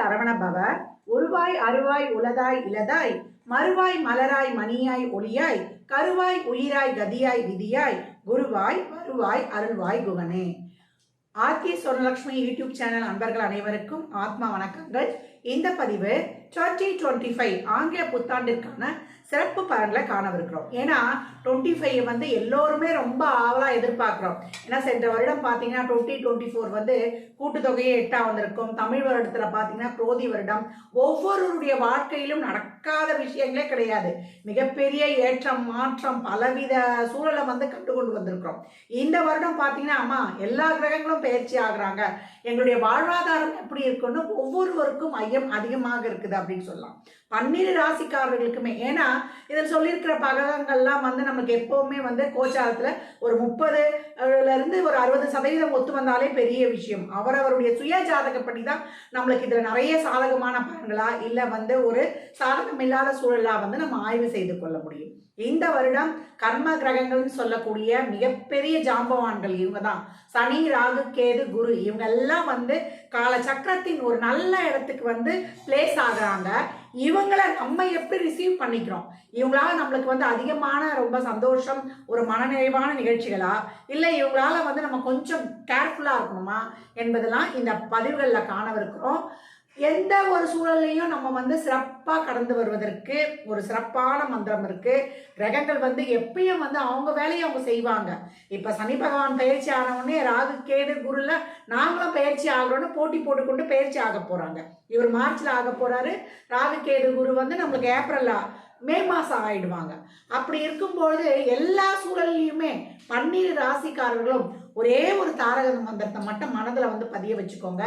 சரவண பவ உருவாய் அருவாய் உலதாய் இலதாய் மறுவாய் மலராய் மணியாய் ஒளியாய் கருவாய் உயிராய் கதியாய் விதியாய் குருவாய் வருவாய் அருள்வாய் குகனே. ஆர்கே சொர்ணலக்ஷ்மி யூடியூப் சேனல் அன்பர்கள் அனைவருக்கும் ஆத்மா வணக்கங்கள். இந்த பதிவு டுவெண்ட்டி டுவெண்ட்டி ஃபைவ் ஆங்கில புத்தாண்டிற்கான சிறப்பு பலன்களை காணவிருக்கிறோம். ஏன்னா டுவெண்ட்டி ஃபைவ் வந்து எல்லோருமே ரொம்ப ஆவலாக எதிர்பார்க்குறோம். ஏன்னா சென்ற வருடம் பார்த்தீங்கன்னா டுவெண்ட்டி டுவெண்ட்டி ஃபோர் வந்து கூட்டுத்தொகையே எட்டாக வந்திருக்கும். தமிழ் வருடத்தில் பார்த்தீங்கன்னா குரோதி வருடம். ஒவ்வொருவருடைய வாழ்க்கையிலும் நடக்காத விஷயங்களே கிடையாது. மிகப்பெரிய ஏற்றம் மாற்றம் பலவித சூழலை வந்து கற்றுக்கொண்டு வந்திருக்கிறோம். இந்த வருடம் பார்த்தீங்கன்னா அம்மா எல்லா கிரகங்களும் பயிற்சி ஆகுறாங்க. எங்களுடைய வாழ்வாதாரம் எப்படி இருக்குன்னு ஒவ்வொருவருக்கும் ஐயம் அதிகமாக இருக்குது அப்படின்னு சொல்லலாம். பன்னிரு ராசிக்காரர்களுக்குமே ஏன்னா இதில் சொல்லியிருக்கிற பகங்கள்லாம் வந்து நமக்கு எப்போவுமே வந்து கோச்சாரத்தில் ஒரு முப்பதுலேருந்து ஒரு அறுபது சதவீதம் ஒத்து வந்தாலே பெரிய விஷயம். அவரவருடைய சுய ஜாதகப்படி தான் நம்மளுக்கு இதில் நிறைய சாதகமான பலன்களா இல்லை வந்து ஒரு சாதகம் இல்லாத சூழலாக வந்து நம்ம ஆய்வு செய்து கொள்ள முடியும். இந்த வருடம் கர்ம கிரகங்கள்னு சொல்லக்கூடிய மிகப்பெரிய ஜாம்பவான்கள் இவங்க தான் சனி ராகு கேது குரு இவங்க எல்லாம் வந்து கால சக்கரத்தின் ஒரு நல்ல இடத்துக்கு வந்து பிளேஸ் ஆகுறாங்க. இவங்களை நம்ம எப்படி ரிசீவ் பண்ணிக்கிறோம்? இவங்களால நம்மளுக்கு வந்து அதிகமான ரொம்ப சந்தோஷம் ஒரு மனநிறைவான நிகழ்ச்சிகளா? இல்லை இவங்களால வந்து நம்ம கொஞ்சம் கேர்ஃபுல்லாக இருக்கணுமா? என்பதெல்லாம் இந்த பதிவுகளில் காணவிருக்கிறோம். எந்த ஒரு சூழல்லையும் நம்ம வந்து சிறப்பாக கடந்து வருவதற்கு ஒரு சிறப்பான மந்திரம் இருக்கு. கிரகங்கள் வந்து எப்பயும் வந்து அவங்க வேலையை அவங்க செய்வாங்க. இப்போ சனி பகவான் பயிற்சி ஆனவுடனே ராகு கேடு குருல நாங்களும் பயிற்சி ஆகிறோன்னு போட்டி போட்டுக்கொண்டு பயிற்சி ஆக போகிறாங்க இவர் மார்ச்சில் ஆக போகிறாரு ராகு கேது குரு வந்து நம்மளுக்கு ஏப்ரலில் மே மாதம் ஆகிடுவாங்க அப்படி இருக்கும்பொழுது எல்லா சூழல்லையுமே பன்னீர் ராசிக்காரர்களும் ஒரே ஒரு தாரக மந்திரத்தை மட்டும் மனதில் வந்து பதிய வச்சுக்கோங்க.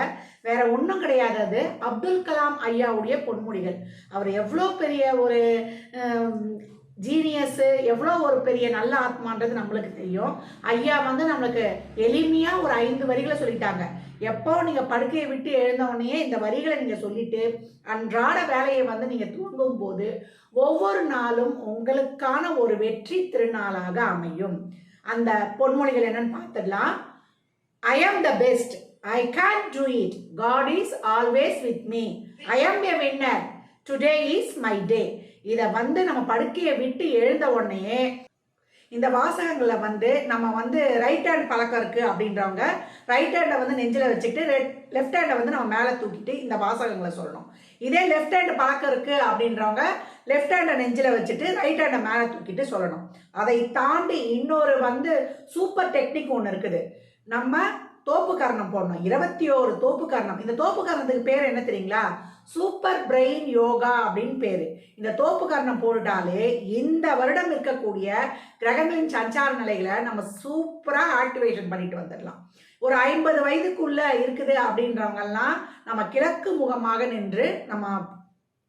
வேற ஒன்றும் கிடையாது அது. அப்துல் கலாம் ஐயாவுடைய பொன்மொழிகள் அவர் எவ்வளோ பெரிய ஒரு ஜீனியஸு எவ்வளோ ஒரு பெரிய நல்ல ஆத்மான்றது நம்மளுக்கு தெரியும். ஐயா வந்து நம்மளுக்கு எளிமையாக ஒரு ஐந்து வரிகளை சொல்லிட்டாங்க. எப்போ நீங்கள் படுக்கையை விட்டு எழுந்தவுடனே இந்த வரிகளை நீங்கள் சொல்லிட்டு அன்றாட வேலையை வந்து நீங்கள் தூங்கும் போது ஒவ்வொரு நாளும் உங்களுக்கான ஒரு வெற்றி திருநாளாக அமையும். அந்த பொன்மொழிகள் என்னன்னு பார்த்துடலாம். I am the best I can do it God is always with me I am a winner today is my day இதை வந்து நம்ம படுக்கையை விட்டு எழுந்த உடனே இந்த வாசகங்களை வந்து நம்ம வந்து ரைட் ஹேண்ட் பழக்கம் இருக்குது அப்படின்றவங்க ரைட் ஹேண்டை வந்து நெஞ்சில் வச்சுக்கிட்டு ரெட் லெஃப்ட் ஹேண்டை வந்து நம்ம மேலே தூக்கிட்டு இந்த வாசகங்களை சொல்லணும். இதே லெஃப்ட் ஹேண்ட் பழக்கம் இருக்குது அப்படின்றவங்க லெஃப்ட் ஹேண்டை நெஞ்சில் வச்சுட்டு ரைட் ஹேண்டை மேலே தூக்கிட்டு சொல்லணும். அதை தாண்டி இன்னொரு வந்து சூப்பர் டெக்னிக் ஒன்று இருக்குது. நம்ம தோப்பு கரணம் போடணும். இருபத்தி ஓரு தோப்பு கரணம். இந்த தோப்பு கரணத்துக்கு பேர் என்ன தெரியுங்களா? சூப்பர் பிரெயின் யோகா அப்படின்னு பேர். இந்த தோப்பு கரணம் போட்டுட்டாலே இந்த வருடம் இருக்கக்கூடிய கிரகங்களின் சஞ்சார நிலைகளை நம்ம சூப்பராக ஆக்டிவேஷன் பண்ணிட்டு வந்துடலாம். ஒரு ஐம்பது வயதுக்குள்ள இருக்குது அப்படின்றவங்கெல்லாம் நம்ம கிழக்கு முகமாக நின்று நம்ம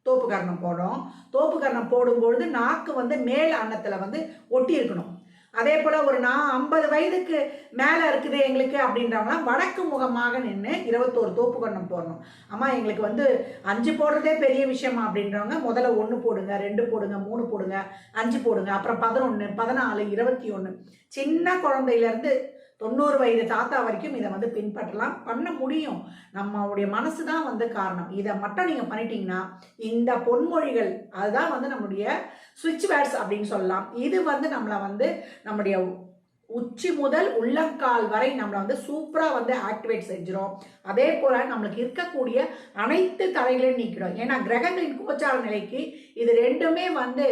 தோப்பு கரணம் போடுறோம். தோப்பு கரணம் போடும்பொழுது நாக்கு வந்து மேல் அன்னத்தில் வந்து ஒட்டி இருக்கணும். அதே போல் ஒரு நான் ஐம்பது வயதுக்கு மேலே இருக்குது எங்களுக்கு அப்படின்றவங்களாம் வடக்கு முகமாக நின்று இருபத்தோரு தோப்பு கண்ணம் போடணும். அம்மா எங்களுக்கு வந்து அஞ்சு போடுறதே பெரிய விஷயமா அப்படின்றவங்க முதல்ல ஒன்று போடுங்க ரெண்டு போடுங்க மூணு போடுங்க அஞ்சு போடுங்க அப்புறம் பதினொன்று பதினாலு இருபத்தி ஒன்று சின்ன குழந்தையிலேருந்து தொண்ணூறு வயது தாத்தா வரைக்கும் இதை வந்து பின்பற்றலாம். பண்ண முடியும். நம்மளுடைய மனசு தான் வந்து காரணம். இதை மட்டும் நீங்கள் பண்ணிட்டீங்கன்னா இந்த பொன்மொழிகள் அதுதான் வந்து நம்முடைய சுவிட்ச் பேட்ஸ் அப்படின்னு சொல்லலாம். இது வந்து நம்மளை வந்து நம்முடைய உச்சி முதல் உள்ளங்கால் வரை நம்மளை வந்து சூப்பராக வந்து ஆக்டிவேட் செஞ்சிடும் அதே போல் நம்மளுக்கு இருக்கக்கூடிய அனைத்து தடைகளையும் நீக்கிடும். ஏன்னா கிரகங்களின் கோச்சார நிலைக்கு இது ரெண்டுமே வந்து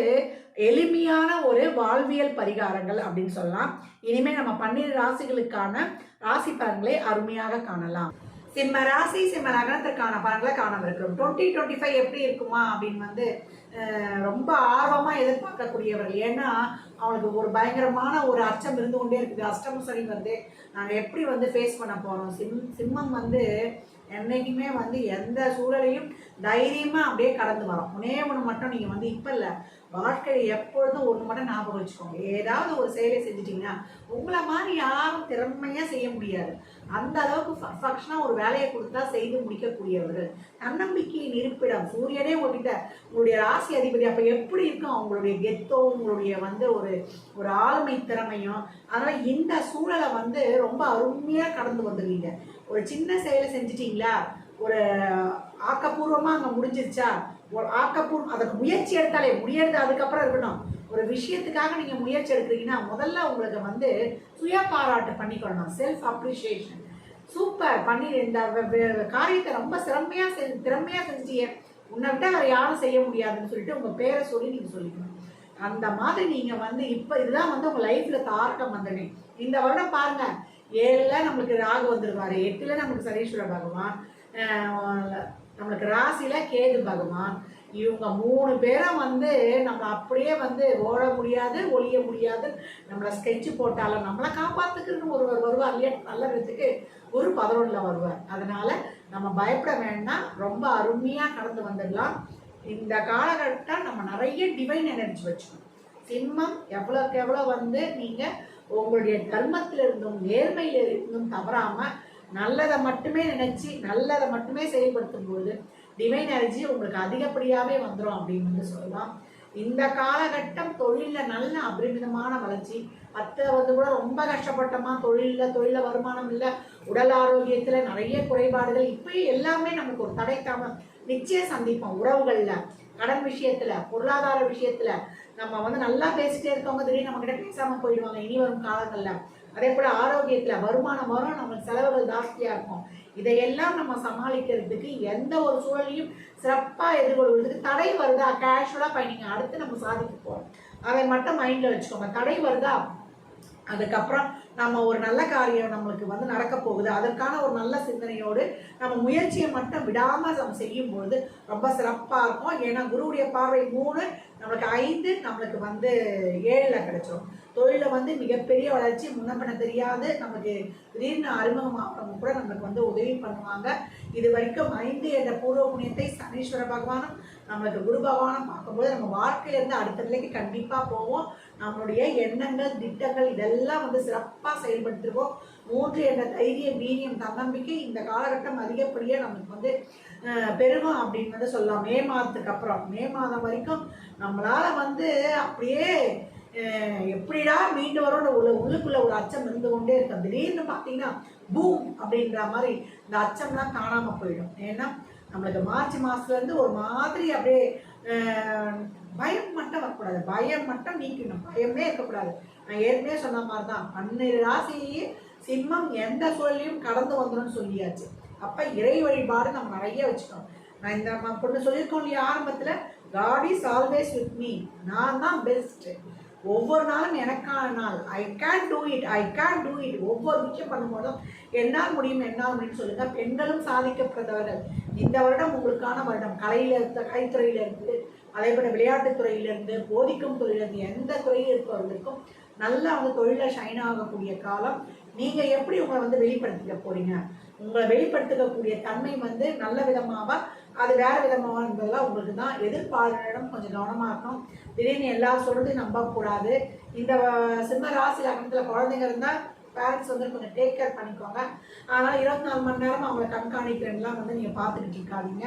எளிமையான ஒரு வாழ்வியல் பரிகாரங்கள் அப்படின்னு சொல்லலாம். இனிமேல் நம்ம பன்னிரு ராசிகளுக்கான ராசி பலன்களை அருமையாக காணலாம். சிம்ம ராசி சிம்ம நகரத்திற்கான பலன்களை காணவிருக்கிறோம் டுவெண்ட்டி டுவெண்ட்டி ஃபைவ் எப்படி இருக்குமா அப்படின்னு வந்து ரொம்ப ஆர்வமாக எதிர்பார்க்கக்கூடியவர்கள். ஏன்னா அவனுக்கு ஒரு பயங்கரமான ஒரு அச்சம் இருந்து கொண்டே இருக்குது. அஷ்டம சனி வந்து நாங்கள் எப்படி வந்து ஃபேஸ் பண்ண போகிறோம் சிம் சிம்மம் வந்து என்னைக்குமே வந்து எந்த சூழலையும் தைரியமாக அப்படியே கடந்து வரோம். ஒன்னே ஒன்று மட்டும் நீங்கள் வந்து இப்போ இல்லை வாழ்க்கையை எப்பொழுதும் ஒன்று மட்டும் ஞாபகம் வச்சுக்கோங்க. ஏதாவது ஒரு செயலை செஞ்சிட்டிங்கன்னா உங்களை மாதிரி யாரும் திறமையாக செய்ய முடியாது. அந்த அளவுக்கு பர்ஃபெக்ஷனாக ஒரு வேலையை கொடுத்தா செய்து முடிக்கக்கூடியவர் தன்னம்பிக்கையின் இருப்பிடம். சூரியனே உங்ககிட்ட உங்களுடைய ராசி அதிபதி அப்போ எப்படி இருக்கும்? அவங்களுடைய கெத்தோ உங்களுடைய வந்து ஒரு ஒரு ஆளுமை திறமையும் அதனால் இந்த சூழலை வந்து ரொம்ப அருமையாக கடந்து வந்துடுவீங்க ஒரு சின்ன செயலை செஞ்சிட்டிங்களா? ஒரு ஆக்கப்பூர்வமாக அங்கே முடிஞ்சிருச்சா? ஒரு ஆக்கப்பூர்வம் அதுக்கு முயற்சி எடுத்தாலே முடியறது அதுக்கப்புறம் இருக்கணும். ஒரு விஷயத்துக்காக நீங்கள் முயற்சி எடுக்கிறீங்கன்னா முதல்ல உங்களுக்கு வந்து சுய பாராட்டு பண்ணிக்கொள்ளணும் செல்ஃப் அப்ரிஷியேஷன் சூப்பர் பண்ணி இந்த காரியத்தை ரொம்ப சிறமையாக செஞ்சு திறமையாக செஞ்சிய உன்னை விட வேறு யாரும் செய்ய முடியாதுன்னு சொல்லிட்டு உங்கள் பேரை சொல்லி நீங்கள் சொல்லிக்கணும். அந்த மாதிரி நீங்கள் வந்து இப்போ இதுதான் வந்து உங்கள் லைஃப்பில் தார்க்கம் வந்தனே. இந்த வருடம் பாருங்கள் ஏழில் நம்மளுக்கு ராகு வந்துடுவார் எட்டில் நம்மளுக்கு சனீஸ்வர பகவான். நம்மளுக்கு ராசியில கேது பகவான். இவங்க மூணு பேரும் வந்து நம்ம அப்படியே வந்து ஓட முடியாது ஒழிய முடியாது. நம்மளை ஸ்கெட்ச் போட்டாலும் நம்மளை காப்பாற்றுக்குன்னு ஒருவர் வருவார் இல்லையா? நல்ல விதத்துக்கு ஒரு பதினொன்றில் வருவார். அதனால் நம்ம பயப்பட வேண்டாம். ரொம்ப அருமையாக கடந்து வந்துடலாம். இந்த காலகட்டம் நம்ம நிறைய டிவைன் எனர்ஜி வச்சுக்கணும். சிம்மம் எவ்வளோக்கு எவ்வளோ வந்து நீங்கள் உங்களுடைய தர்மத்தில் இருந்தும் நேர்மையில் இருந்தும் தவறாமல் நல்லதை மட்டுமே நினச்சி நல்லதை மட்டுமே செயல்படுத்தும் பொழுது டிவைன் எனர்ஜி உங்களுக்கு அதிகப்படியாகவே வந்துடும் அப்படின்னு வந்து சொல்லலாம். இந்த காலகட்டம் தொழிலில் நல்ல அபரிமிதமான வளர்ச்சி. அத்தை வந்து கூட ரொம்ப கஷ்டப்பட்டோமா? தொழிலில் தொழிலில் வருமானம் இல்லை. உடல் ஆரோக்கியத்தில் நிறைய குறைபாடுகள். இப்பயும் எல்லாமே நமக்கு ஒரு தடைக்காம நிச்சயம் சந்திப்போம் உறவுகளில் கடன் விஷயத்தில் பொருளாதார விஷயத்தில். நம்ம வந்து நல்லா பேசிட்டே இருக்கவங்க திடீர்னு நம்மக்கிட்ட பேசாமல் போயிடுவாங்க. இனி வரும் காலங்களில். அதே போல் ஆரோக்கியத்தில் வருமானம் வரும். நம்மளுக்கு செலவுகள் ஜாஸ்தியாக இருக்கும். இதையெல்லாம் நம்ம சமாளிக்கிறதுக்கு எந்த ஒரு சூழலையும் சிறப்பாக எதிர்கொள்வதற்கு தடை வருதா? கேஷுவலாக பயணிங்க அடுத்து நம்ம சாதிக்க போகிறோம் அதை மட்டும் மைண்டில் வச்சுக்கோங்க. தடை வருதா? அதுக்கப்புறம் நம்ம ஒரு நல்ல காரியம் நம்மளுக்கு வந்து நடக்க போகுது. அதற்கான ஒரு நல்ல சிந்தனையோடு நம்ம முயற்சியை மட்டும் விடாமல் நம்ம செய்யும்போது ரொம்ப சிறப்பாக இருக்கும். ஏன்னா குருவுடைய பார்வை மூணு நம்மளுக்கு ஐந்து நம்மளுக்கு வந்து ஏழில் கிடைச்சிடும் தொழிலில் வந்து மிகப்பெரிய வளர்ச்சி முன்ன பண்ண தெரியாது. நமக்கு திடீர்னு அறிமுகமாகிறவங்க கூட நம்மளுக்கு வந்து உதவி பண்ணுவாங்க. இது வரைக்கும் ஐந்து என்ற பூர்வ புண்ணியத்தை சனீஸ்வர பகவானும் நம்மளுக்கு குரு பகவானை பார்க்கும்போது நம்ம வாழ்க்கையிலேருந்து அடுத்த நிலைக்கு கண்டிப்பாக போவோம். நம்மளுடைய எண்ணங்கள் திட்டங்கள் இதெல்லாம் வந்து சிறப்பாக செயல்படுத்திருக்கோம். மூன்று என்ற தைரிய வீரியம் தன்னம்பிக்கை இந்த காலகட்டம் அதிகப்படியாக நமக்கு வந்து அஹ், பெருகும் அப்படின்னு வந்து சொல்லலாம். மே மாதத்துக்கு அப்புறம். மே மாதம் வரைக்கும் நம்மளால் வந்து அப்படியே எப்படிடா மீண்டு வரும் உள்ள உள்ளுக்குள்ள ஒரு அச்சம் இருந்து கொண்டே இருக்கும். திடீர்னு பார்த்தீங்கன்னா பூம் அப்படின்ற மாதிரி இந்த அச்சம்லாம் காணாமல் போயிடும். ஏன்னா நம்மளுக்கு மார்ச் மாசத்துலேருந்து ஒரு மாதிரி அப்படியே பயம் மட்டும் வரக்கூடாது. பயம் மட்டும் நீக்கணும். பயமே இருக்கக்கூடாது. நான் ஏற்கனவே சொன்ன மாதிரி தான் பன்னிரு ராசி சிம்மம் எந்த சூழலையும் கடந்து வந்துடும் சொல்லியாச்சு. அப்போ இறை வழிபாடு நம்ம நிறைய வச்சுக்கணும். நான் இந்த பொண்ணு சொல்லியிருக்கோம் இல்லையா ஆரம்பத்தில் God is always with me நான் தான் பெஸ்ட்டு ஒவ்வொரு நாளும் எனக்கான நாள். I can do it I can do it ஒவ்வொரு விஷயம் பண்ணும்போதும் என்னால் முடியும் என்னால் முடியும் சொல்லுங்கள் பெண்களும் சாதிக்கப்படுறவர்கள் இந்த வருடம் உங்களுக்கான வருடம். கலையில் இருந்த கைத்துறையிலிருந்து அதே போல விளையாட்டுத் துறையிலிருந்து போதிக்கும் துறையிலிருந்து எந்த துறையில் இருப்பவர்களுக்கும் நல்லா வந்து தொழிலில் ஷைன் ஆகக்கூடிய காலம். நீங்கள் எப்படி உங்களை வந்து வெளிப்படுத்திக்க போகிறீங்க உங்களை வெளிப்படுத்திக்கக்கூடிய தன்மை வந்து நல்ல விதமாவா அது வேற விதமாவா என்பதெல்லாம் உங்களுக்கு தான் எதிர்பார்ப்பிடம் கொஞ்சம் கவனமாக இருக்கணும். திடீர்னு எல்லா சொல்றதையும் நம்பக்கூடாது. இந்த சிம்ம ராசி லக்னத்தில் குழந்தைங்க இருந்தால் பேரண்ட்ஸ் வந்து கொஞ்சம் டேக் கேர் பண்ணிக்கோங்க. ஆனால் இருபத்தி நாலு மணி நேரம் அவங்கள கண்காணிக்கிறேன்லாம் வந்து நீங்கள் பார்த்துக்கிட்டு இருக்காதீங்க.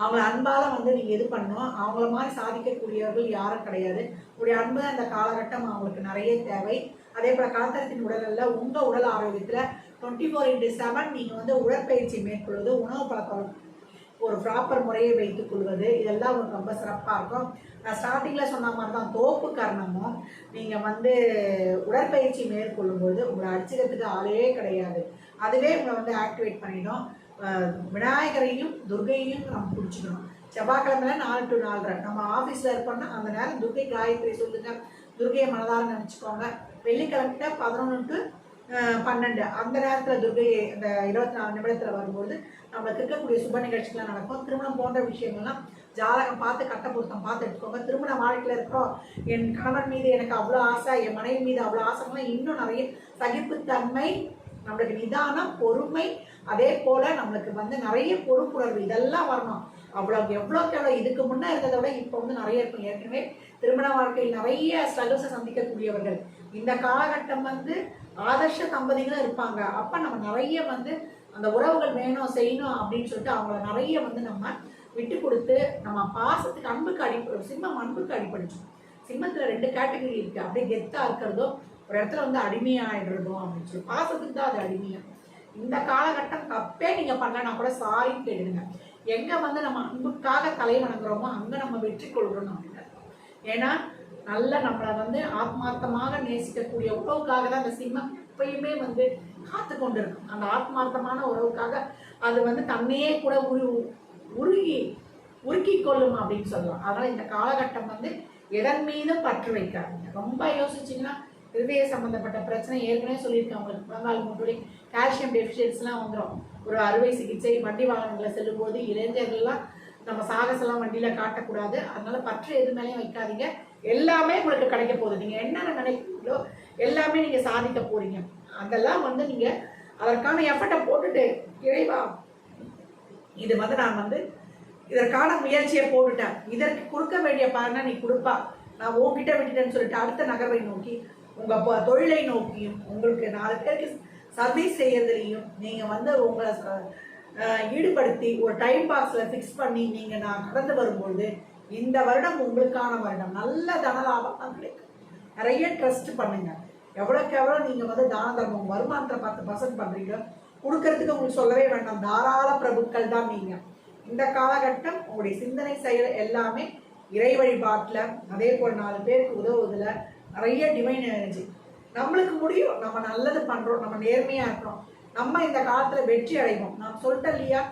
அவங்கள அன்பால் வந்து நீங்கள் இது பண்ணணும். அவங்கள மாதிரி சாதிக்கக்கூடியவர்கள் யாரும் கிடையாது. உங்களுடைய அன்பு அந்த காலகட்டம் அவங்களுக்கு நிறைய தேவை. அதே போல் காலத்தரத்தின் உடல்ல உங்கள் உடல் ஆரோக்கியத்தில் டுவெண்ட்டி ஃபோர் இன்ட்டு செவன் நீங்கள் வந்து உடற்பயிற்சி மேற்கொள்வது உணவு பழக்கம் ஒரு ப்ராப்பர் முறையை வைத்துக் கொள்வது இதெல்லாம் உங்களுக்கு ரொம்ப சிறப்பாக இருக்கும். நான் ஸ்டார்டிங்கில் சொன்ன மாதிரி தான் தோப்பு காரணமும் நீங்கள் வந்து உடற்பயிற்சி மேற்கொள்ளும்போது உங்களை அடிச்சுக்கிறதுக்கு ஆளே கிடையாது. அதுவே உங்களை வந்து ஆக்டிவேட் பண்ணிடும். விநாயகரையும் துர்கையையும் நம்ம பிடிச்சிக்கணும். செவ்வாய்க்கிழமையில நாலு டு நாலரை. நம்ம ஆஃபீஸில் இருப்போம்னா அந்த நேரம் துர்கை காயத்ரி சொல்லுங்கள் துர்கையை மனதார நினச்சிக்கோங்க. வெள்ளிக்கிழமை பதினொன்று டு பன்னெண்டு. அந்த நேரத்தில் துர்கை அந்த இருபத்தி நாலு நிமிடத்தில் வரும்போது நம்மளுக்கு இருக்கக்கூடிய சுப நிகழ்ச்சிகள்லாம் நடக்கும். திருமணம் போன்ற விஷயங்கள்லாம் ஜாதகம் பார்த்து கட்ட பொருத்தம் பார்த்து எடுத்துக்கோங்க. திருமண வாழ்க்கையில் இருக்கிறோம். என் கணவன் மீது எனக்கு அவ்வளோ ஆசை என் மனைவி மீது அவ்வளோ ஆசைலாம் இன்னும் நிறைய சகிப்புத்தன்மை நம்மளுக்கு நிதானம் பொறுமை அதே போல் நம்மளுக்கு வந்து நிறைய பொறுப்புணர்வு இதெல்லாம் வரணும். அவ்வளோ எவ்வளோக்கு எவ்வளோ இதுக்கு முன்னே இருந்ததை விட இப்போ வந்து நிறைய இருக்கும். ஏற்கனவே திருமண வாழ்க்கையில் நிறைய ஸ்ட்ரகிள்ஸை சந்திக்கக்கூடியவர்கள். இந்த காலகட்டம் வந்து ஆதர்ஷ தம்பதிகளும் இருப்பாங்க. அப்போ நம்ம நிறைய வந்து அந்த உறவுகள் வேணும் செய்யணும் அப்படின்னு சொல்லிட்டு அவங்கள நிறைய வந்து நம்ம விட்டு கொடுத்து நம்ம பாசத்துக்கு அன்புக்கு அடி சிம்மம் அன்புக்கு அடிப்படிச்சோம் சிம்மத்தில் ரெண்டு கேட்டகரி இருக்குது அப்படியே கெத்தாக இருக்கிறதோ ஒரு இடத்துல வந்து அடிமையாயிடுறதோ அப்படின்னு சொல்லி பாசத்துக்கு தான் அது அடிமையா. இந்த காலகட்டம் தப்பே நீங்கள் பண்ணலன்னா கூட சாரின்னு கேட்டுடுங்க எங்கே வந்து நம்ம அன்புக்காக தலை வணங்குறோமோ அங்கே நம்ம வெற்றி கொள்கிறோம் அப்படின்னு ஏன்னா நல்ல நம்மளை வந்து ஆத்மார்த்தமாக நேசிக்கக்கூடிய உறவுக்காக தான் அந்த சிம்மம் எப்பயுமே வந்து காத்து கொண்டிருக்கும். அந்த ஆத்மார்த்தமான உறவுக்காக அது வந்து தன்னையே கூட உரு உருகி உருக்கி கொள்ளும் அப்படின்னு சொல்லலாம். அதனால் இந்த காலகட்டம் வந்து எதன் மீதும் பற்று வைக்காதீங்க. ரொம்ப யோசிச்சிங்கன்னா இருதய சம்மந்தப்பட்ட பிரச்சனை ஏற்கனவே சொல்லியிருக்கேன் உங்களுக்கு. முழங்கால் முன்னாடி கால்சியம் டெஃபிஷியன்ஸ்லாம் வந்துடும் ஒரு அறுவை சிகிச்சை வண்டி வாகனங்களை செல்லும்போது இளைஞர்கள்லாம் நம்ம சாகசெல்லாம் வண்டியில் காட்டக்கூடாது. அதனால பற்று எது மேலேயும் வைக்காதீங்க. எல்லாமே உங்களுக்கு கிடைக்க போகுது. நீங்கள் என்னென்ன நினைக்கிறீங்களோ எல்லாமே நீங்கள் சாதிக்க போறீங்க. அதெல்லாம் வந்து நீங்கள் அதற்கான எஃபர்ட்டை போட்டுட்டு இறைவா இது வந்து நான் வந்து இதற்கான முயற்சியை போட்டுட்டேன். இதற்கு கொடுக்க வேண்டிய பாருனா நீ கொடுப்பா. நான் உங்ககிட்ட விட்டுட்டேன்னு சொல்லிட்டு அடுத்த நகர்வை நோக்கி உங்கள் தொழிலை நோக்கியும் உங்களுக்கு நாலு பேருக்கு சர்வீஸ் செய்யறதுலையும் நீங்கள் வந்து உங்களை ஈடுபடுத்தி ஒரு டைம் பாஸில் ஃபிக்ஸ் பண்ணி நீங்கள் நான் கடந்து வரும்பொழுது இந்த வருடம் உங்களுக்கான வருடம். நல்ல தன லாபம் தான் கிடைக்கும். நிறைய ட்ரஸ்ட் பண்ணுங்கள் எவ்வளோக்கு எவ்வளோ நீங்கள் வந்து தான தர்மம் வருமானத்தை பத்து பர்சன்ட் பண்ணுறீங்களோ கொடுக்கறதுக்கு உங்களுக்கு சொல்லவே வேண்டாம். தாராள பிரபுக்கள் தான் நீங்கள் இந்த காலகட்டம் உங்களுடைய சிந்தனை செயல் எல்லாமே இறை வழிபாட்டில் அதே போல் நாலு பேருக்கு உதவுவதில் நிறைய டிவைன் எனர்ஜி நம்மளுக்கு முடியும். நம்ம நல்லது பண்ணுறோம் நம்ம நேர்மையாக இருக்கிறோம். நம்ம இந்த காலத்தில் வெற்றி அடைவோம். நான் சொல்லிட்டேன் இல்லையா?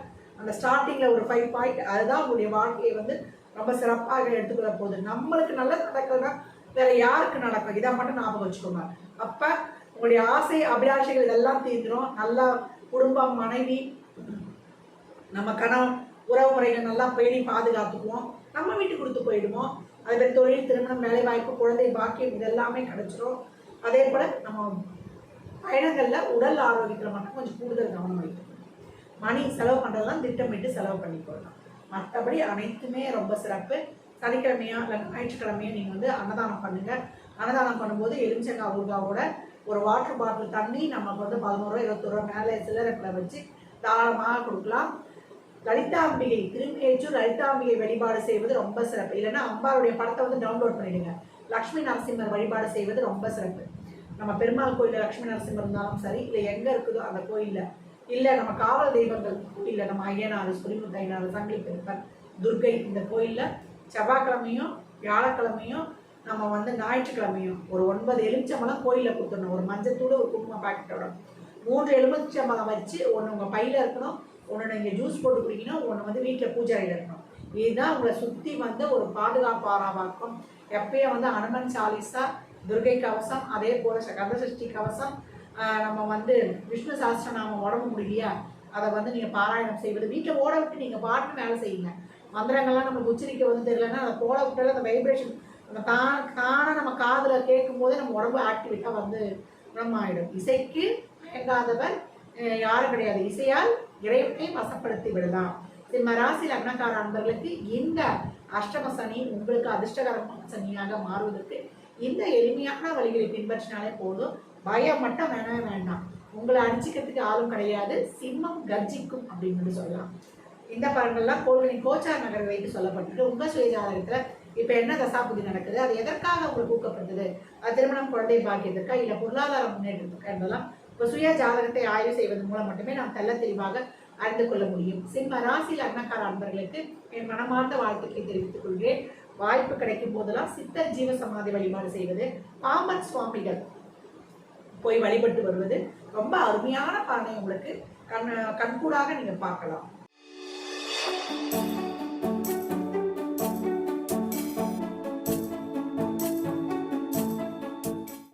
அந்த ஸ்டார்டிங்கில் ஒரு ஃபைவ் பாயிண்ட் அதுதான் உங்களுடைய வாழ்க்கையை வந்து ரொம்ப சிறப்பாக எடுத்துக்கொள்ள போகுது. நம்மளுக்கு நல்லது நடக்குதுன்னா வேற யாருக்கு நடக்கும்? இதை மட்டும் ஞாபகம் வச்சுக்கோங்க. அப்போ உங்களுடைய ஆசை அபிலாஷைகள் இதெல்லாம் தீர்ந்துடும் நல்லா குடும்பம் மனைவி நம்ம கணவன் உறவு முறைகள் நல்லா பேணி பாதுகாத்துக்குவோம். நம்ம வீட்டுக்கு கொடுத்து போயிடுவோம். அதில் தொழில் திருமணம் வேலை வாய்ப்பு குழந்தை பாக்கியம் இதெல்லாமே கிடைச்சிரும். அதே போல் நம்ம பயணங்களில் உடல் ஆரோக்கியத்தில் மட்டும் கொஞ்சம் கூடுதல் கவனம் வைக்கணும். மணி செலவு பண்ணுறதெல்லாம் திட்டமிட்டு செலவு பண்ணிக்கொள்ளலாம் மற்றபடி அனைத்துமே ரொம்ப சிறப்பு. சனிக்கிழமையோ இல்லை ஞாயிற்றுக்கிழமையோ நீங்கள் வந்து அன்னதானம் பண்ணுங்கள் அன்னதானம் பண்ணும்போது எலுமிச்சங்காய் ஊறுகாவோட ஒரு வாட்டர் பாட்டில் தண்ணி நமக்கு வந்து பதினோரு ரூபா இருபத்தொரு மேலே சில்லறைப்பில் வச்சு தாராளமாக கொடுக்கலாம். லலிதாம்பிகை திரும்பியேச்சூர் லலிதாம்பிகை வழிபாடு செய்வது ரொம்ப சிறப்பு. இல்லைன்னா அம்பாவுடைய படத்தை வந்து டவுன்லோட் பண்ணிடுங்க. லக்ஷ்மி நரசிம்மர் வழிபாடு செய்வது ரொம்ப சிறப்பு. நம்ம பெருமாள் கோயிலில் லக்ஷ்மி நரசிம்மர் இருந்தாலும் சரி இல்லை எங்கே இருக்குதோ அந்த கோயிலில் இல்லை நம்ம காவல் தெய்வங்கள் கோயிலில் நம்ம ஐயனார் சுரிமுத்தையனார் சங்கிலி பெருப்பன் துர்கை இந்த கோயிலில் செவ்வாய்க்கிழமையும் வியாழக்கிழமையும் நம்ம வந்து ஞாயிற்றுக்கிழமையும் ஒரு ஒன்பது எலுமிச்சம்பழம் கோயிலில் கொடுத்துடணும். ஒரு மஞ்சத்தூடு ஒரு குங்கும பாக்கெட்டோட மூன்று எலுமிச்சம்பழம் வச்சு ஒன்று உங்கள் பையில் இருக்கணும் ஒன்று நீங்கள் ஜூஸ் போட்டு குடிக்கணும் ஒன்று வந்து வீட்டில் பூஜாரியில் இருக்கணும். இதுதான் உங்களை சுற்றி வந்து ஒரு பாதுகாப்பாராவாக்கும் எப்பயும் வந்து அனுமன் சாலிஸாக துர்கை கவசம் அதே போல் கந்த சஷ்டி கவசம் நம்ம வந்து விஷ்ணு சாஸ்திரநாமம் உடம்பு முடியலையா? அதை வந்து நீங்கள் பாராயணம் செய்வது. வீட்டில் ஓட விட்டு நீங்கள் பாட்டு வேலை செய்யுங்க. மந்திரங்கள்லாம் நம்மளுக்கு உச்சரிக்க வந்து தெரியலன்னா அதை போட விட்டாலும் அந்த வைப்ரேஷன் அந்த தான் தானே நம்ம காதில் கேட்கும் போதே நம்ம உடம்பு ஆக்டிவேட்டாக வந்து குணமாயிடும். இசைக்கு மயங்காதவர் யாரும் கிடையாது. இசையால் இறைவனை வசப்படுத்தி விடலாம். சிம்ம ராசி லக்னக்கார அன்பர்களுக்கு இந்த அஷ்டம சனி உங்களுக்கு அதிர்ஷ்டகரமான சனியாக மாறுவதற்கு இந்த எளிமையான வழிகளை பின்பற்றினாலே போதும். பயம் மட்டும் வேணவே வேண்டாம். உங்களை அடிச்சுக்கிறதுக்கு ஆளும் கிடையாது. சிம்மம் கர்ஜிக்கும் அப்படின்னு சொல்லலாம். இந்த பலன்கள்லாம் கோல்கனி கோச்சார் நகர் வைத்து சொல்லப்பட்டு உங்க சுயஜாதகத்தில் இப்போ என்ன தசாபுதி நடக்குது? அது எதற்காக உங்களுக்கு ஊக்கப்படுத்துது? அது திருமணம் குழந்தை பாக்கியத்திற்கா? இல்லை பொருளாதார முன்னேற்றத்துக்கா என்பதெல்லாம் இப்போ சுய ஜாதகத்தை ஆய்வு செய்வதன் மூலம் மட்டுமே நாம் தெல்ல தெளிவாக அறிந்து கொள்ள முடியும். சிம்ம ராசியில் அன்னக்கார அன்பர்களுக்கு என் மனமார்ந்த வாழ்த்துக்களை தெரிவித்துக் கொள்கிறேன். வாய்ப்பு கிடைக்கும் போதெல்லாம் சித்தர் ஜீவ சமாதி வழிபாடு செய்வது பாம்பன் சுவாமிகள் போய் வழிபட்டு வருவது. ரொம்ப அருமையான பலனை உங்களுக்கு. கண் கண்கூடாக நீங்க பார்க்கலாம்.